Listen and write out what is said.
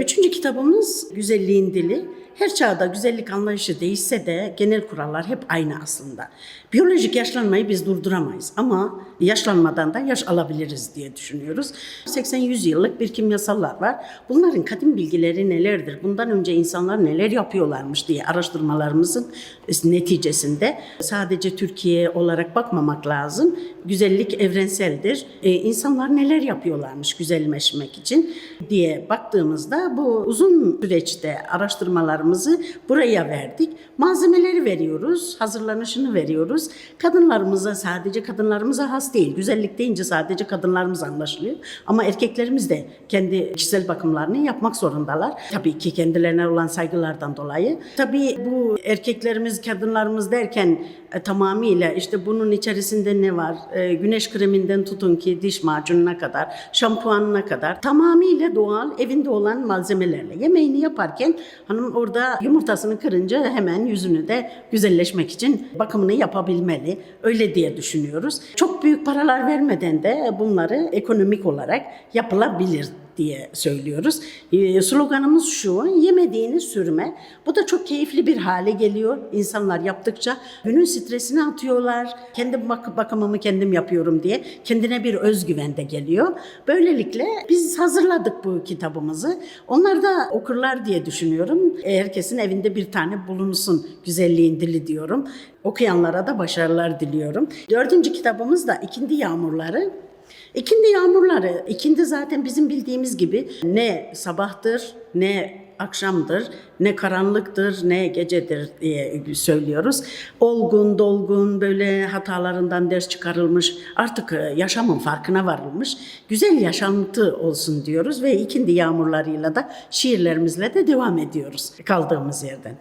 Üçüncü kitabımız Güzelliğin Dili. Her çağda güzellik anlayışı değişse de genel kurallar hep aynı aslında. Biyolojik yaşlanmayı biz durduramayız ama yaşlanmadan da yaş alabiliriz diye düşünüyoruz. 80-100 yıllık bir kimyasallar var. Bunların kadim bilgileri nelerdir? Bundan önce insanlar neler yapıyorlarmış diye araştırmalarımızın neticesinde sadece Türkiye olarak bakmamak lazım. Güzellik evrenseldir. Ee, insanlar neler yapıyorlarmış güzelleşmek için diye baktığımızda bu uzun süreçte araştırmalarımızı buraya verdik. Malzemeleri veriyoruz, hazırlanışını veriyoruz. Kadınlarımıza sadece kadınlarımıza has değil. Güzellik deyince sadece kadınlarımız anlaşılıyor. Ama erkeklerimiz de kendi kişisel bakımlarını yapmak zorundalar. Tabii ki kendilerine olan saygılardan dolayı. Tabii bu erkeklerimiz, kadınlarımız derken e, tamamıyla işte bunun içerisinde ne var? E, güneş kreminden tutun ki diş macununa kadar, şampuanına kadar tamamıyla doğal evinde olan malzemelerle. Yemeğini yaparken hanım orada yumurtasını kırınca hemen yüzünü de güzelleşmek için bakımını yapabilmeli. Öyle diye düşünüyoruz. Çok büyük paralar vermeden de bunları ekonomik olarak yapılabilir diye söylüyoruz. Ee, sloganımız şu, yemediğini sürme. Bu da çok keyifli bir hale geliyor. İnsanlar yaptıkça günün stresini atıyorlar. Kendi bak bakımımı kendim yapıyorum diye kendine bir özgüven de geliyor. Böylelikle biz hazırladık bu kitabımızı. Onlar da okurlar diye düşünüyorum. Herkesin evinde bir tane bulunsun güzelliğin dili diyorum. Okuyanlara da başarılar diliyorum. Dördüncü kitabımız da İkindi Yağmurları. İkindi yağmurları, ikindi zaten bizim bildiğimiz gibi ne sabahtır ne akşamdır, ne karanlıktır, ne gecedir diye söylüyoruz. Olgun, dolgun, böyle hatalarından ders çıkarılmış, artık e, yaşamın farkına varılmış, güzel yaşantı olsun diyoruz ve ikindi yağmurlarıyla da şiirlerimizle de devam ediyoruz kaldığımız yerden.